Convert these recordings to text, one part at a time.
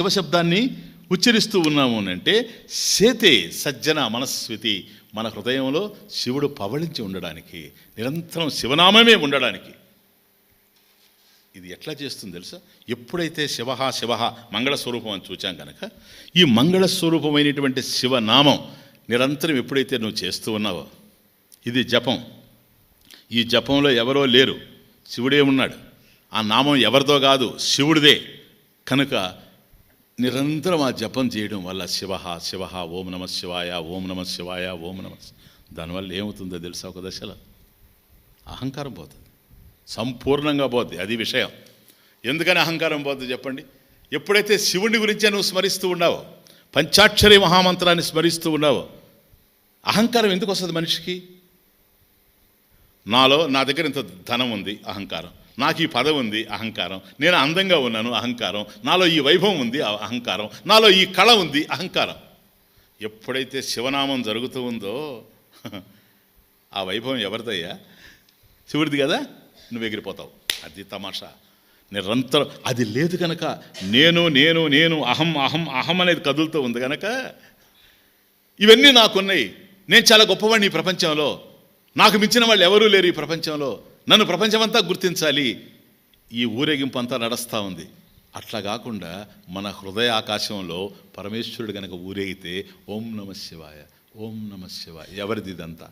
శివశబ్దాన్ని ఉచ్చరిస్తూ ఉన్నాము అని అంటే సేతే సజ్జన మనస్వితి మన హృదయంలో శివుడు పవళించి ఉండడానికి నిరంతరం శివనామమే ఉండడానికి. ఇది ఎట్లా చేస్తుంది తెలుసా? ఎప్పుడైతే శివ శివ మంగళ స్వరూపం అని చూచాం కనుక ఈ మంగళస్వరూపమైనటువంటి శివనామం నిరంతరం ఎప్పుడైతే నువ్వు చేస్తూ ఉన్నావో ఇది జపం. ఈ జపంలో ఎవరో లేరు. శివుడే ఉన్నాడు. ఆ నామం ఎవరిదో కాదు శివుడిదే. కనుక నిరంతరం ఆ జపం చేయడం వల్ల శివ శివ ఓం నమ శివాయ ఓం నమ శివాయ ఓం నమ దానివల్ల ఏమవుతుందో తెలుసా ఒక దశలో? అహంకారం పోతుంది. సంపూర్ణంగా పోద్ది అది విషయం. ఎందుకని అహంకారం పోద్ది చెప్పండి? ఎప్పుడైతే శివుని గురించే నువ్వు స్మరిస్తూ ఉన్నావో పంచాక్షరి మహామంత్రాన్ని స్మరిస్తూ ఉన్నావో అహంకారం ఎందుకు వస్తుంది మనిషికి? నాలో నా దగ్గర ఇంత ధనం ఉంది అహంకారం. నాకు ఈ పదవి ఉంది అహంకారం. నేను అందంగా ఉన్నాను అహంకారం. నాలో ఈ వైభవం ఉంది అహంకారం. నాలో ఈ కళ ఉంది అహంకారం. ఎప్పుడైతే శివనామం జరుగుతూ ఉందో ఆ వైభవం ఎవరిదయ్యా? శివుడిది కదా? నువ్వు ఎగిరిపోతావు. అది తమాషా. నిరంతరం అది లేదు కనుక నేను నేను నేను అహం అహం అహం అనేది కదులుతూ ఉంది కనుక ఇవన్నీ నాకున్నాయి. నేను చాలా గొప్పవాడిని ఈ ప్రపంచంలో. నాకు మించిన వాళ్ళు ఎవరూ లేరు ఈ ప్రపంచంలో. నన్ను ప్రపంచమంతా గుర్తించాలి. ఈ ఊరేగింపు అంతా నడుస్తూ ఉంది. అట్లా కాకుండా మన హృదయ ఆకాశంలో పరమేశ్వరుడు కనుక ఊరేగితే ఓం నమ శివాయ ఓం నమ శివాయ. ఎవరిది ఇదంతా?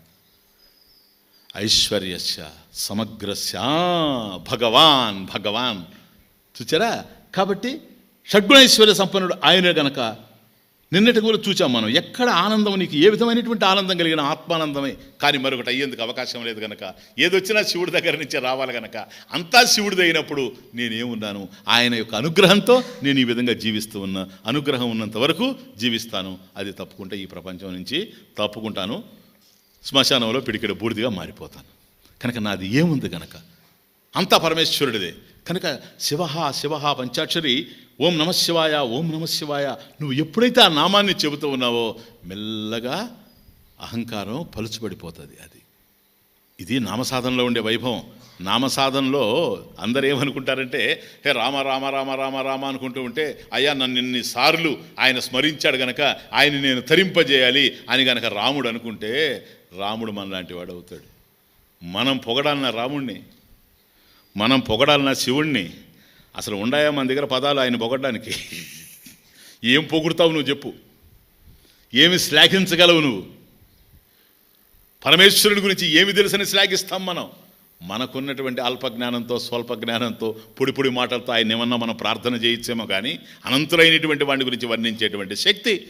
ఐశ్వర్యస్య సమగ్రస్య. భగవాన్ భగవాన్. చూచారా? కాబట్టి షడ్గుణైశ్వర్య సంపన్నుడు ఆయన గనక నిన్నటి కూడా చూచాం మనం. ఎక్కడ ఆనందం నీకు? ఏ విధమైనటువంటి ఆనందం కలిగిన ఆత్మానందమే? కానీ మరొకటి అయ్యేందుకు అవకాశం లేదు కనుక ఏదొచ్చినా శివుడి దగ్గర నుంచే రావాలి కనుక అంతా శివుడిది అయినప్పుడు నేనేమున్నాను? ఆయన యొక్క అనుగ్రహంతో నేను ఈ విధంగా జీవిస్తూ ఉన్నా అనుగ్రహం ఉన్నంత వరకు జీవిస్తాను. అది తప్పుకుంటే ఈ ప్రపంచం నుంచి తప్పుకుంటాను. శ్మశానంలో పిడికిడ బూడిదిగా మారిపోతాను. కనుక నాది ఏముంది కనుక అంతా పరమేశ్వరుడిదే. కనుక శివ శివ పంచాక్షరి ఓం నమ శివాయ ఓం నమ శివాయ. నువ్వు ఎప్పుడైతే ఆ నామాన్ని చెబుతూ ఉన్నావో మెల్లగా అహంకారం పలుచుబడిపోతుంది అది. ఇది నామసాధనలో ఉండే వైభవం. నామసాధనలో అందరు ఏమనుకుంటారంటే హే రామ రామ రామ రామ రామ అనుకుంటూ ఉంటే అయ్యా నన్ను ఇన్ని సార్లు ఆయన స్మరించాడు గనక ఆయన నేను తరింపజేయాలి అని గనక రాముడు అనుకుంటే రాముడు మనలాంటి వాడు అవుతాడు మనం పొగడాలన్న రాముణ్ణి మనం పొగడాలన్న శివుణ్ణి అసలు ఉండాయా మన దగ్గర పదాలు ఆయన పొగడ్డానికి? ఏం పొగుడుతావు నువ్వు చెప్పు. ఏమి శ్లాఘించగలవు నువ్వు? పరమేశ్వరుడి గురించి ఏమి తెలుసని శ్లాఘిస్తాం మనం? మనకున్నటువంటి అల్ప జ్ఞానంతో స్వల్ప జ్ఞానంతో పొడి పొడి మాటలతో ఆయన ఏమన్నా మనం ప్రార్థన చేయించేమో కానీ అనంతులైనటువంటి వాడి గురించి వర్ణించేటువంటి శక్తి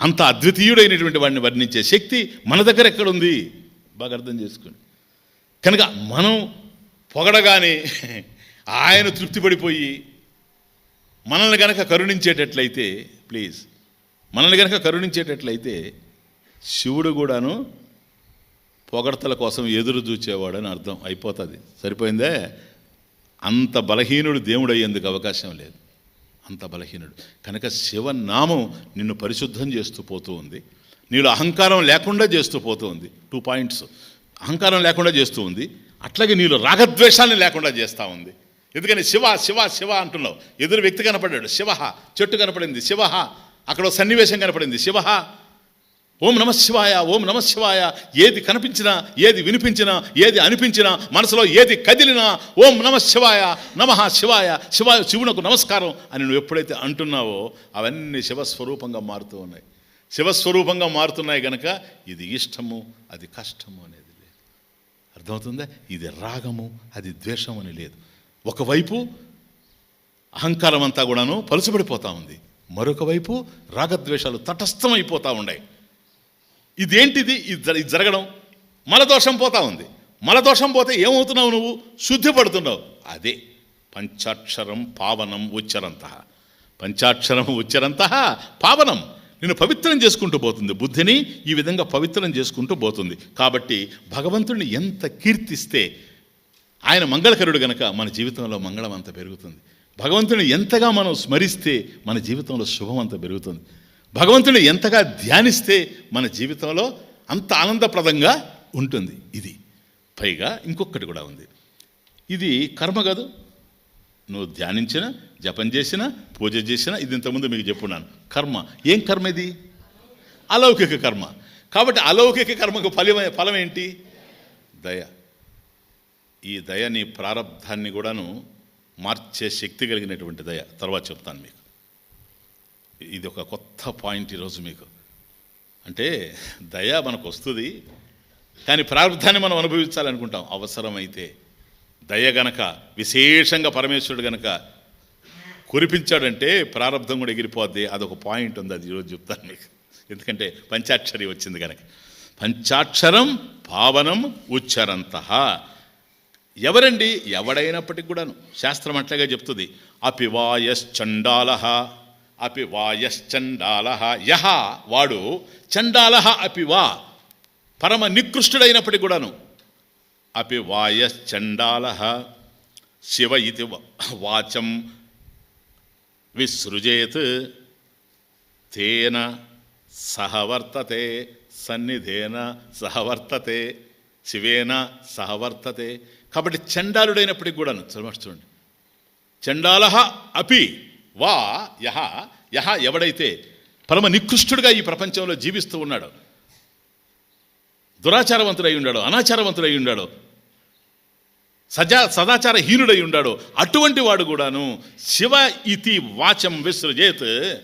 అంత అద్వితీయుడైనటువంటి వాడిని వర్ణించే శక్తి మన దగ్గర ఎక్కడుంది? బాగా అర్థం చేసుకోండి. కనుక మనం పొగడగానే ఆయన తృప్తిపడిపోయి మనల్ని గనక కరుణించేటట్లయితే ప్లీజ్ మనల్ని గనక కరుణించేటట్లయితే శివుడు కూడాను పొగడతల కోసం ఎదురు చూచేవాడని అర్థం అయిపోతుంది. సరిపోయిందే? అంత బలహీనుడు దేవుడు అయ్యేందుకు అవకాశం లేదు. అంత బలహీనుడు. కనుక శివనామం నిన్ను పరిశుద్ధం చేస్తూ పోతూ ఉంది. నీలో అహంకారం లేకుండా చేస్తూ పోతూ ఉంది. టూ పాయింట్స్ అహంకారం లేకుండా చేస్తూ ఉంది. అట్లాగే నీలో రాగద్వేషాన్ని లేకుండా చేస్తూ ఉంది. ఎందుకని శివ శివ శివ అంటున్నావు. ఎదురు వ్యక్తి కనపడ్డాడు. శివ చెట్టు కనపడింది. శివ అక్కడ సన్నివేశం కనపడింది. శివ ఓం నమ శివాయ ఓం నమ శివాయ. ఏది కనిపించినా ఏది వినిపించినా ఏది అనిపించినా మనసులో ఏది కదిలినా ఓం నమ శివాయ నమ శివాయ శివాయ శివునకు నమస్కారం అని నువ్వు ఎప్పుడైతే అంటున్నావో అవన్నీ శివస్వరూపంగా మారుతూ ఉన్నాయి. శివస్వరూపంగా మారుతున్నాయి గనక ఇది ఇష్టము అది కష్టము అనేది లేదు. అర్థమవుతుందా? ఇది రాగము అది ద్వేషం అని లేదు. ఒకవైపు అహంకారం అంతా కూడాను పలుచబడిపోతూ ఉంది. మరొక వైపు రాగద్వేషాలు తటస్థమైపోతూ ఉన్నాయి. ఇదేంటిది? ఇది ఇది జరగడం మలదోషం పోతా ఉంది. మలదోషం పోతే ఏమవుతున్నావు నువ్వు? శుద్ధి పడుతున్నావు అదే పంచాక్షరం పావనం ఉచ్చరంత. పంచాక్షరం ఉచ్చరంత పావనం. నిన్ను పవిత్రం చేసుకుంటూ పోతుంది. బుద్ధిని ఈ విధంగా పవిత్రం చేసుకుంటూ పోతుంది. కాబట్టి భగవంతుడిని ఎంత కీర్తిస్తే ఆయన మంగళకరుడు గనక మన జీవితంలో మంగళం అంత పెరుగుతుంది. భగవంతుని ఎంతగా మనం స్మరిస్తే మన జీవితంలో శుభం అంత పెరుగుతుంది. భగవంతుని ఎంతగా ధ్యానిస్తే మన జీవితంలో అంత ఆనందప్రదంగా ఉంటుంది. ఇది పైగా ఇంకొకటి కూడా ఉంది. ఇది కర్మ కాదు. నువ్వు ధ్యానించిన జపం చేసిన పూజ చేసిన ఇది ఇంతకుముందు మీకు చెప్పున్నాను. కర్మ. ఏం కర్మ ఇది? అలౌకిక కర్మ. కాబట్టి అలౌకిక కర్మకు ఫలం ఫలం ఏంటి దయ. ఈ దయ నీ ప్రారంధాన్ని కూడాను మార్చే శక్తి కలిగినటువంటి దయ. తర్వాత చెప్తాను మీకు. ఇది ఒక కొత్త పాయింట్ ఈరోజు మీకు. అంటే దయ మనకు వస్తుంది కానీ ప్రారంధాన్ని మనం అనుభవించాలనుకుంటాం. అవసరమైతే దయ గనక విశేషంగా పరమేశ్వరుడు గనక కురిపించాడంటే ప్రారంధం కూడా ఎగిరిపోద్ది. అదొక పాయింట్ ఉంది అది ఈరోజు చెప్తాను మీకు. ఎందుకంటే పంచాక్షరి వచ్చింది కనుక పంచాక్షరం పావనం ఉచ్చరంత. ఎవరండి? ఎవడైనప్పటికి కూడాను. శాస్త్రం అట్లాగే చెప్తుంది. అపి అపివాయశ్చండాల అపి యహ వాడు చండాల అపివా పరమ నికృష్టుడైనప్పటికి కూడాను. అపివాయశ్చండాల శివ ఇది వాచం విసృజేత్. తేన సహవర్తతే సన్నిధేన సహవర్తతే. శివేన సహవర్తతే. కాబట్టి చండాలుడైనప్పటికి కూడాను చూడండి. చండాల అపి వా యహ యహ ఎవడైతే పరమ నికృష్టుడుగా ఈ ప్రపంచంలో జీవిస్తూ ఉన్నాడో దురాచారవంతుడై ఉన్నాడో అనాచారవంతుడై ఉన్నాడో సజా సదాచార హీనుడై అటువంటి వాడు కూడాను శివ ఇతి వాచం విసృజేత్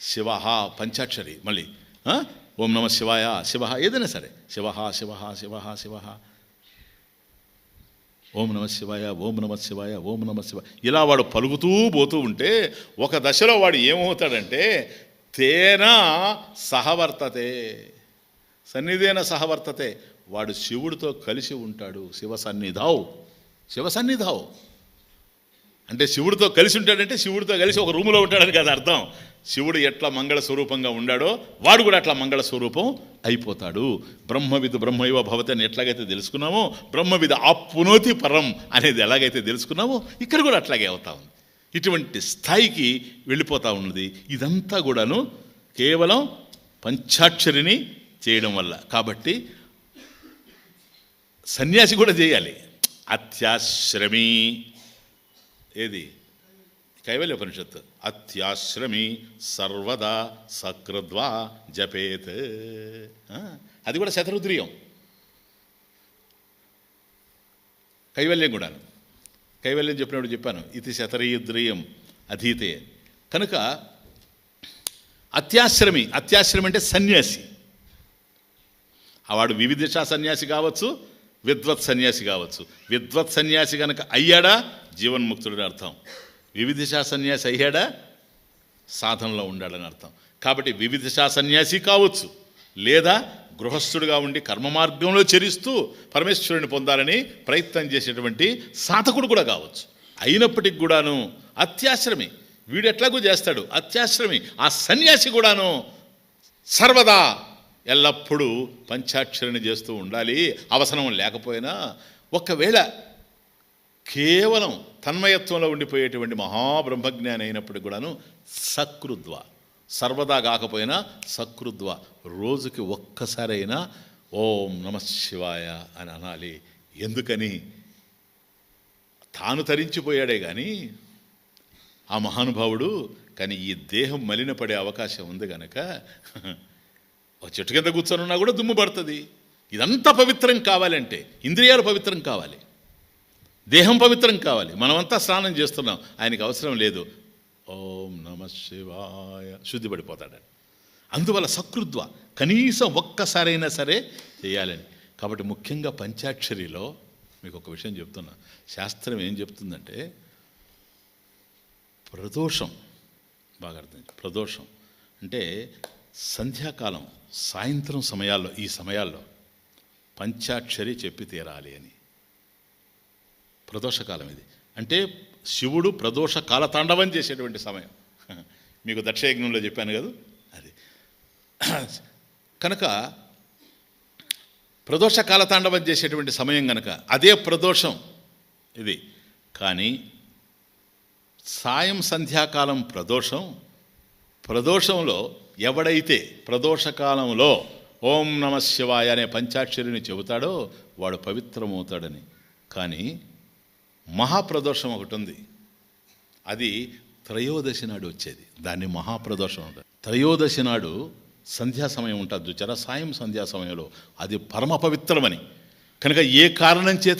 శివ పంచాక్షరి. మళ్ళీ ఓం నమ శివాయ శివ ఏదైనా సరే. శివ శివ శివ శివ. ఓం నమ శివాయ ఓం నమ శివాయ ఓం నమ శివ ఇలా వాడు పలుకుతూ పోతూ ఉంటే ఒక దశలో వాడు ఏమవుతాడంటే తేన సహవర్తతే. సన్నిధేన సహవర్తతే. వాడు శివుడితో కలిసి ఉంటాడు. శివ సన్నిధావు. శివ సన్నిధావు. అంటే శివుడితో కలిసి ఉంటాడంటే శివుడితో కలిసి ఒక రూములో ఉంటాడని కదా అర్థం. శివుడు ఎట్లా మంగళ స్వరూపంగా ఉండాడో వాడు కూడా అట్లా మంగళ స్వరూపం అయిపోతాడు. బ్రహ్మవిధు బ్రహ్మైవ భవతి అని ఎట్లాగైతే తెలుసుకున్నామో బ్రహ్మవిధ ఆప్నోతి పరం అనేది ఎలాగైతే తెలుసుకున్నామో ఇక్కడ కూడా అట్లాగే అవుతా ఉంది. ఇటువంటి స్థాయికి వెళ్ళిపోతా ఉన్నది. ఇదంతా కూడాను కేవలం పంచాక్షరిని చేయడం వల్ల. కాబట్టి సన్యాసి కూడా చేయాలి. అత్యాశ్రమీ ఏది? కైవల్య ఉపనిషత్ అత్యాశ్రమి సర్వదా సకృద్వా జపేత్. ఆ, అది కూడా శతరుద్రియం. కైవల్యం కూడా కైవల్యం చెప్పినప్పుడు చెప్పాను ఇది శతరీయుద్రియం అధీతే. కనుక అత్యాశ్రమి అత్యాశ్రమి అంటే సన్యాసి. ఆ వాడు వివిధిషా సన్యాసి కావచ్చు విద్వత్ సన్యాసి కావచ్చు. విద్వత్ సన్యాసి కనుక అయ్యాడా? జీవన్ముక్తుడని అర్థం. వివిధిషా సన్యాసి అయ్యాడా? సాధనలో ఉండాడని అర్థం. కాబట్టి వివిధిషా సన్యాసి కావచ్చు. లేదా గృహస్థుడిగా ఉండి కర్మ మార్గంలో చరిస్తూ పరమేశ్వరుని పొందాలని ప్రయత్నం చేసేటువంటి సాధకుడు కూడా కావచ్చు. అయినప్పటికి కూడాను అత్యాశ్రమి. వీడు ఎట్లాగూ చేస్తాడు? అత్యాశ్రమి. ఆ సన్యాసి కూడాను సర్వదా ఎల్లప్పుడూ పంచాక్షరిని చేస్తూ ఉండాలి. అవసరం లేకపోయినా ఒకవేళ కేవలం తన్మయత్వంలో ఉండిపోయేటువంటి మహాబ్రహ్మజ్ఞాని అయినప్పటికి కూడాను సకృద్వ. సర్వదా కాకపోయినా సకృద్వ. రోజుకి ఒక్కసారైనా ఓం నమ శివాయ అని అనాలి. ఎందుకని? తాను తరించిపోయాడే కానీ ఆ మహానుభావుడు కానీ ఈ దేహం మలినపడే అవకాశం ఉంది కనుక ఒక చెట్టు కింద కూర్చొని ఉన్నా కూడా దుమ్ము పడుతుంది. ఇదంతా పవిత్రం కావాలంటే ఇంద్రియాలు పవిత్రం కావాలి. దేహం పవిత్రం కావాలి. మనమంతా స్నానం చేస్తున్నాం. ఆయనకి అవసరం లేదు. ఓం నమ శివాయ. శుద్ధిపడిపోతాడని అందువల్ల సకృద్వ కనీసం ఒక్కసారైనా సరే చేయాలని. కాబట్టి ముఖ్యంగా పంచాక్షరిలో మీకు ఒక విషయం చెప్తున్నా. శాస్త్రం ఏం చెప్తుందంటే ప్రదోషం. బాగా అర్థం ప్రదోషం. అంటే సంధ్యాకాలం సాయంత్రం సమయాల్లో ఈ సమయాల్లో పంచాక్షరి చెప్పి తీరాలి అని. ప్రదోషకాలం ఇది. అంటే శివుడు ప్రదోష కాలతాండవం చేసేటువంటి సమయం. మీకు దక్షయజ్ఞంలో చెప్పాను కదా అది. కనుక ప్రదోష కాలతాండవం చేసేటువంటి సమయం కనుక అదే ప్రదోషం ఇది. కానీ సాయం సంధ్యాకాలం ప్రదోషం ప్రదోషంలో ఎవడైతే ప్రదోషకాలంలో ఓం నమ శివాయ అనే పంచాక్షరిని చెబుతాడో వాడు పవిత్రమవుతాడని. కానీ మహాప్రదోషం ఒకటి ఉంది అది త్రయోదశి నాడు వచ్చేది. దాన్ని మహాప్రదోషం ఉంటుంది త్రయోదశి నాడు సంధ్యా సమయం ఉంటుంది. చూచారా సాయం సంధ్యా సమయంలో. అది పరమ పవిత్రమని. కనుక ఏ కారణం చేత